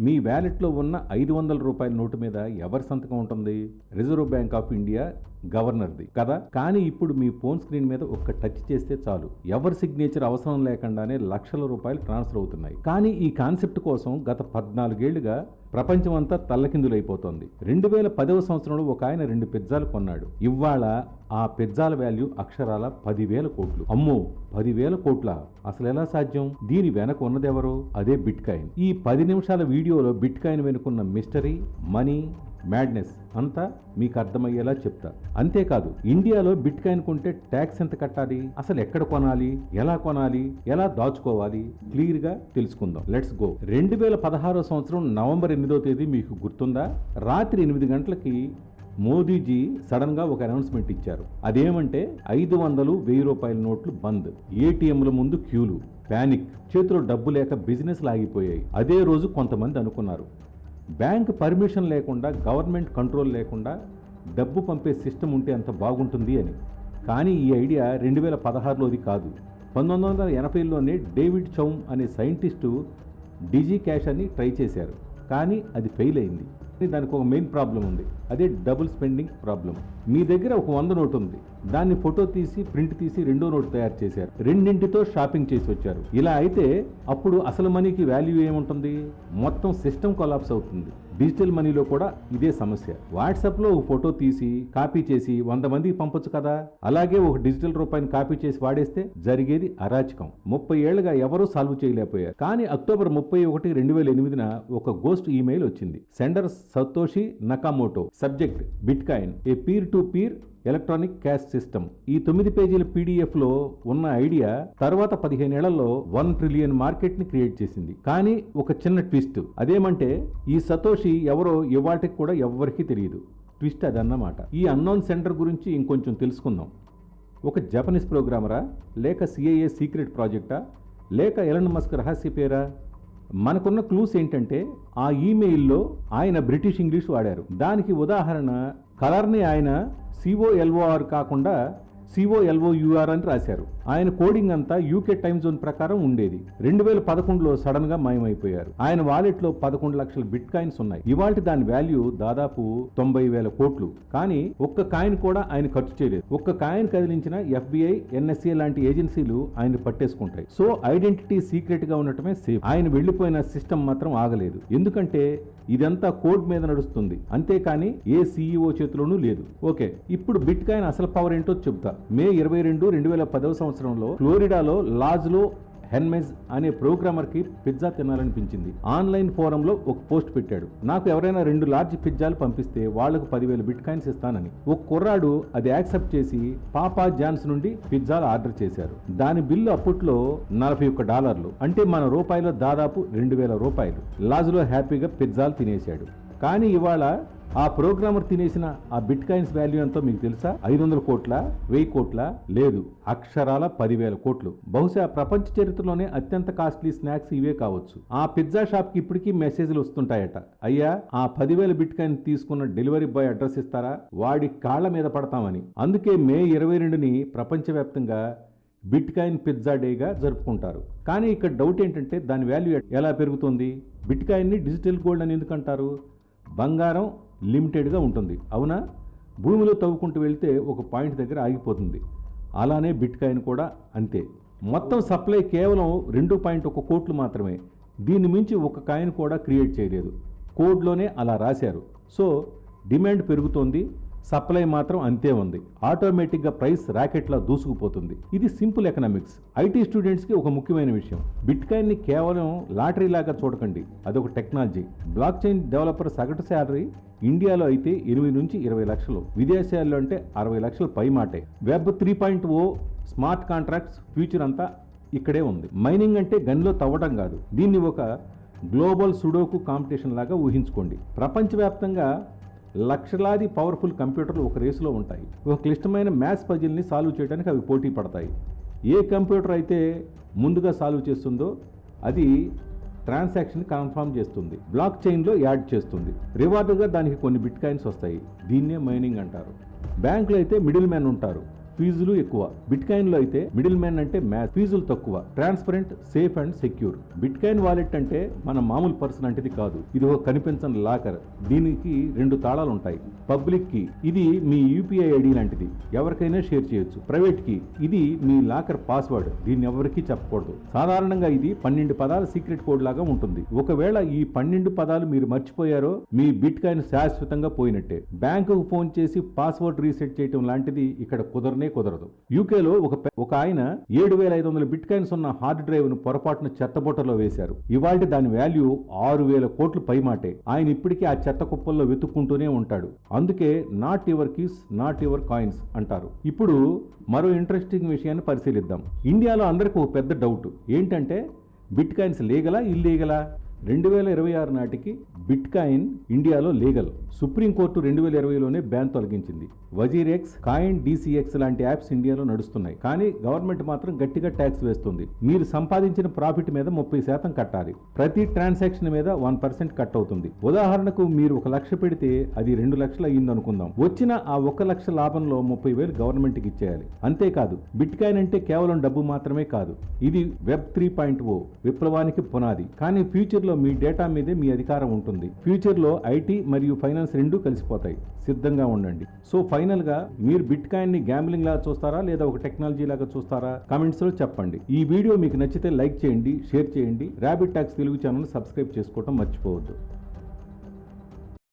మీ వ్యాలెట్లో ఉన్న ఐదు వందల రూపాయల నోటు మీద ఎవరి సంతకం ఉంటుంది? రిజర్వ్ బ్యాంక్ ఆఫ్ ఇండియా గవర్నర్ది. కదా? కానీ ఇప్పుడు మీ ఫోన్ స్క్రీన్ మీద ఒక్క టచ్ చేస్తే చాలు. ఎవరి సిగ్నేచర్ అవసరం లేకుండానే లక్షల రూపాయలు ట్రాన్స్ఫర్ అవుతున్నాయి. కానీ ఈ కాన్సెప్ట్ కోసం గత పద్నాలుగేళ్ళుగా ప్రపంచమంతా తల్లకిందులైపోతోంది. రెండు వేల పదవ సంవత్సరంలో ఒక ఆయన రెండు పిజ్జాలు కొన్నాడు. ఇవాళ ఆ పిజ్జాల వాల్యూ అక్షరాల పదివేల కోట్లు. అమ్మో! పదివేల కోట్ల. అసలు ఎలా సాధ్యం? దీని వెనక ఉన్నదెవరు అదే బిట్ కాయిన్ ఈ పది నిమిషాల వీడియోలో బిట్ కాయిన్ వెనుకున్న మిస్టరీ మనీ మ్యాడ్నెస్ అంతా మీకు అర్థమయ్యేలా చెప్తా. అంతేకాదు ఇండియాలో బిట్ కాయిన్ కొంటే ట్యాక్స్ ఎంత కట్టాలి? అసలు ఎక్కడ కొనాలి? ఎలా కొనాలి? ఎలా దాచుకోవాలి? క్లియర్గా తెలుసుకుందాం. Let's go. రెండు వేల పదహారో సంవత్సరం నవంబర్ ఎనిమిదో తేదీ మీకు గుర్తుందా? రాత్రి ఎనిమిది గంటలకి మోదీజీ సడన్గా ఒక అనౌన్స్మెంట్ ఇచ్చారు. అదేమంటే ఐదు వందలు వెయ్యి రూపాయల నోట్లు బంద్ ఏటీఎంల ముందు క్యూలు ప్యానిక్ చేతిలో డబ్బు లేక బిజినెస్ లాగిపోయాయి అదే రోజు కొంతమంది అనుకున్నారు. బ్యాంక్ పర్మిషన్ లేకుండా గవర్నమెంట్ కంట్రోల్ లేకుండా డబ్బు పంపే సిస్టమ్ ఉంటే అంత బాగుంటుంది అని. కానీ ఈ ఐడియా రెండు వేల పదహారులోది కాదు. పంతొమ్మిది వందల ఎనభైలోనే డేవిడ్ చౌమ్ అనే సైంటిస్టు డిజీ క్యాష్ అని ట్రై చేశారు. కానీ అది ఫెయిల్ అయింది. దానికి ఒక మెయిన్ ప్రాబ్లం ఉంది. అదే డబుల్ స్పెండింగ్ ప్రాబ్లం మీ దగ్గర ఒక వంద నోట్ ఉంది. దాన్ని ఫోటో తీసి ప్రింట్ తీసి రెండో నోటు తయారు చేశారు. రెండింటితో షాపింగ్ చేసి వచ్చారు. ఇలా అయితే అప్పుడు అసలు మనీకి వాల్యూ ఏముంటుంది? మొత్తం సిస్టమ్ కొలాప్స్ అవుతుంది. డిజిటల్ మనీలో కూడా ఇదే సమస్య. వాట్సాప్లో ఒక ఫోటో తీసి కాపీ చేసి వంద మందికి పంపొచ్చు కదా? అలాగే ఒక డిజిటల్ రూపాయిని కాపీ చేసి వాడేస్తే జరిగేది అరాచకం. ముప్పై ఏళ్ళుగా ఎవరూ సాల్వ్ చేయలేకపోయారు. కానీ అక్టోబర్ ముప్పై ఒకటి రెండు వేల ఎనిమిదిన ఒక గోస్ట్ ఈమెయిల్ వచ్చింది. Sender Satoshi Nakamoto. Subject bitcoin a peer to peer electronic cash system. ఈ తొమ్మిది పేజీల పీడిఎఫ్లో ఉన్న ఐడియా తర్వాత పదిహేనేళ్ళలో వన్ ట్రిలియన్ మార్కెట్ని క్రియేట్ చేసింది. కానీ ఒక చిన్న ట్విస్ట్. అదేమంటే ఈ సతోషి ఎవరో ఇవాటికి కూడా ఎవ్వరికీ తెలియదు. ట్విస్ట్ అదన్నమాట. ఈ అన్నోన్ సెంటర్ గురించి ఇంకొంచెం తెలుసుకుందాం. ఒక జపనీస్ ప్రోగ్రామరా? లేక సిఐఏ సీక్రెట్ ప్రాజెక్టా? లేక ఎలన్ మస్క్ రహస్య పేరా? మనకున్న క్లూస్ ఏంటంటే ఆ ఈమెయిల్లో ఆయన బ్రిటిష్ ఇంగ్లీష్ వాడారు. దానికి ఉదాహరణ కలర్ని ఆయన సిఓఎల్ఓఆర్ కాకుండా సిఓఎల్ఓయుఆర్ అని రాశారు. ఆయన కోడింగ్ అంతా యూకే టైమ్ జోన్ ప్రకారం ఉండేది. రెండు వేల పదకొండులో సడన్గా మాయమైపోయారు. ఆయన వాలెట్లో పదకొండు లక్షల బిట్ కాయిన్స్ ఉన్నాయి. ఇవాళ దాని వాల్యూ దాదాపు తొంభై వేల కోట్లు. కానీ ఒక్క కాయిన్ కూడా ఆయన ఖర్చు చేయలేదు. ఒక్క కాయిన్ కదిలించిన ఎఫ్బిఐ ఎన్ఎస్ఏ లాంటి ఏజెన్సీలు ఆయన పట్టేసుకుంటాయి. సో ఐడెంటిటీ సీక్రెట్గా ఉండటమే సేఫ్ ఆయన వెళ్ళిపోయిన సిస్టమ్ మాత్రం ఆగలేదు. ఎందుకంటే ఇదంతా కోడ్ మీద నడుస్తుంది. అంతేకాని ఏ సీఈఓ చేతిలోనూ లేదు. ఓకే ఇప్పుడు బిట్ కాయిన్ అసలు పవర్ ఏంటో చెబుతా మే ఇరవై రెండు రెండు వేల పదవ సంవత్సరంలో ఫ్లోరిడాలో లాజ్లో హెన్మెజ్ అనే ప్రోగ్రామర్కి పిజ్జా తినాలనిపించింది. ఆన్లైన్ ఫోరంలో ఒక పోస్ట్ పెట్టాడు. నాకు ఎవరైనా రెండు లార్జ్ పిజ్జాలు పంపిస్తే వాళ్ళకు పదివేల బిట్ కాయిన్స్ ఇస్తానని. ఒక కుర్రాడు అది యాక్సెప్ట్ చేసి పాపా జాన్స్ నుండి పిజ్జాలు ఆర్డర్ చేశారు. దాని బిల్లు అప్పట్లో నలభై ఒక్క డాలర్లు. అంటే మన రూపాయలు దాదాపు రెండు వేల రూపాయలు. లాజ్లో హ్యాపీగా పిజ్జాలు తినేశాడు. కానీ ఇవాళ ఆ ప్రోగ్రామర్ తినేసిన ఆ బిట్ కాయిన్స్ వాల్యూ ఎంతో మీకు తెలుసా? ఐదు వందల కోట్ల వెయ్యి కోట్ల లేదు అక్షరాల పదివేల కోట్లు. బహుశా ప్రపంచ చరిత్రలోనే అత్యంత కాస్ట్లీ స్నాక్స్ ఇవే కావచ్చు. ఆ పిజ్జా షాప్కి ఇప్పటికీ మెసేజ్లు వస్తుంటాయట. అయ్యా ఆ పదివేల బిట్ కాయిన్ తీసుకున్న డెలివరీ బాయ్ అడ్రస్ ఇస్తారా? వాడి కాళ్ళ మీద పడతామని. అందుకే మే ఇరవై రెండుని ప్రపంచవ్యాప్తంగా బిట్ కాయిన్ పిజ్జా డేగా జరుపుకుంటారు. కానీ ఇక్కడ డౌట్ ఏంటంటే దాని వాల్యూ ఎలా పెరుగుతుంది? బిట్ కాయిన్ని డిజిటల్ గోల్డ్ అని ఎందుకు అంటారు బంగారం లిమిటెడ్గా ఉంటుంది. అవునా? భూమిలో తవ్వుకుంటూ వెళ్తే ఒక పాయింట్ దగ్గర ఆగిపోతుంది. అలానే బిట్ కాయిన్ కూడా అంతే. మొత్తం సప్లై కేవలం రెండు పాయింట్ ఒక కోట్లు మాత్రమే. దీన్ని మించి ఒక కాయిన్ కూడా క్రియేట్ చేయలేదు. కోడ్లోనే అలా రాశారు. సో డిమాండ్ పెరుగుతోంది. సప్లై మాత్రం అంతే ఉంది. ఆటోమేటిక్గా ప్రైస్ ర్యాకెట్లా దూసుకుపోతుంది. ఇది సింపుల్ ఎకనామిక్స్. ఐటీ స్టూడెంట్స్కి ఒక ముఖ్యమైన విషయం. బిట్కాయిన్ని కేవలం లాటరీ లాగా చూడకండి. అదొక టెక్నాలజీ. బ్లాక్ చైన్ డెవలపర్ సగటు శాలరీ ఇండియాలో అయితే ఇరవై నుంచి ఇరవై లక్షలు. విదేశాల్లో అంటే అరవై లక్షలు పై మాటే. Web three point o smart contracts future అంతా ఇక్కడే ఉంది. మైనింగ్ అంటే గన్లో తవ్వడం కాదు. దీన్ని ఒక గ్లోబల్ సుడోకు కాంపిటీషన్ లాగా ఊహించుకోండి. ప్రపంచవ్యాప్తంగా లక్షలాది పవర్ఫుల్ కంప్యూటర్లు ఒక రేసులో ఉంటాయి. ఒక క్లిష్టమైన మ్యాథ్స్ పజిల్ని సాల్వ్ చేయడానికి అవి పోటీ పడతాయి. ఏ కంప్యూటర్ అయితే ముందుగా సాల్వ్ చేస్తుందో అది ట్రాన్సాక్షన్ కన్ఫర్మ్ చేస్తుంది. బ్లాక్ చైన్లో యాడ్ చేస్తుంది. రివార్డుగా దానికి కొన్ని బిట్ కాయిన్స్ వస్తాయి. దీన్నే మైనింగ్ అంటారు. బ్యాంకులో అయితే మిడిల్ మ్యాన్ ఉంటారు. ఫీజులు ఎక్కువ. బిట్ కాయిన్లో అయితే మిడిల్ మ్యాన్ అంటే మ్యాథ్ ఫీజులు తక్కువ. Transparent safe and secure. Bitcoin wallet అంటే మన మామూలు పర్సన్ అంటేది కాదు. ఇది ఒక కనిపించని లాకర్. దీనికి రెండు తాళాలు ఉంటాయి. పబ్లిక్కి ఇది మీ యూపీఐ ఐడి లాంటిది. ఎవరికైనా షేర్ చేయొచ్చు. ప్రైవేట్కి ఇది మీ లాకర్ పాస్వర్డ్. దీన్ని ఎవరికి చెప్పకూడదు. సాధారణంగా ఇది పన్నెండు పదాల సీక్రెట్ కోడ్ లాగా ఉంటుంది. ఒకవేళ ఈ పన్నెండు పదాలు మీరు మర్చిపోయారో మీ బిట్ కాయిన్ శాశ్వతంగా పోయినట్టే. బ్యాంకుకు ఫోన్ చేసి పాస్వర్డ్ రీసెట్ చేయటం లాంటిది ఇక్కడ కుదరనే కుదరదు. యూకేలో ఒక ఒక ఆయన ఏడు వేల ఐదు వందల బిట్ కాయిన్స్ ఉన్న హార్డ్ డ్రైవ్ను పొరపాటున చెత్తబుట్టలో వేశారు. ఇవాళ దాని వాల్యూ ఆరు వేల కోట్లు పైమాటే ఆయన ఇప్పటికీ ఆ చెత్త కుప్పల్లో వెతుక్కుంటూనే ఉంటాడు. అందుకే not your keys not your coins అంటారు. ఇప్పుడు మరో ఇంట్రెస్టింగ్ విషయాన్ని పరిశీలిద్దాం. ఇండియాలో అందరికీ ఒక పెద్ద డౌట్. ఏంటంటే బిట్ కాయిన్స్ లీగలా ఇల్లీగలా? రెండు వేల ఇరవై ఆరు నాటికి బిట్ కాయిన్ ఇండియాలో లీగల్. సుప్రీంకోర్టు రెండు వేల ఇరవైలోనే బ్యాన్ తొలగించింది. వజీరెక్స్ కాయిన్ డీసీఎక్స్ లాంటి యాప్స్ ఇండియాలో నడుస్తున్నాయి. కానీ గవర్నమెంట్ మాత్రం గట్టిగా ట్యాక్స్ వేస్తుంది. మీరు సంపాదించిన ప్రాఫిట్ మీద ముప్పై శాతం కట్టాలి. ప్రతి ట్రాన్సాక్షన్ మీద వన్ పర్సెంట్ కట్ అవుతుంది. ఉదాహరణకు మీరు ఒక లక్ష పెడితే అది రెండు లక్షలు అయ్యింది అనుకుందాం వచ్చిన ఆ ఒక లక్ష లాభంలో ముప్పై వేలు గవర్నమెంట్కి ఇచ్చేయాలి. అంతేకాదు బిట్ కాయిన్ అంటే కేవలం డబ్బు మాత్రమే కాదు. ఇది వెబ్ త్రీ పాయింట్ ఓ విప్లవానికి పునాది. కానీ ఫ్యూచర్ ఫ్యూచర్లో మీ డేటా మీదే మీ అధికారం ఉంటుంది. ఫ్యూచర్లో ఐటీ మరియు ఫైనాన్స్ రెండూ కలిసిపోతాయి. సిద్ధంగా ఉండండి. సో ఫైనల్గా మీరు బిట్ కాయిన్ని గ్యాంబ్లింగ్ లాగా చూస్తారా? లేదా ఒక టెక్నాలజీ లాగా చూస్తారా? కామెంట్స్లో చెప్పండి. ఈ వీడియో మీకు నచ్చితే లైక్ చేయండి షేర్ చేయండి. Rabbit Talks Telugu channel subscribe చేసుకోవడం మర్చిపోవద్దు.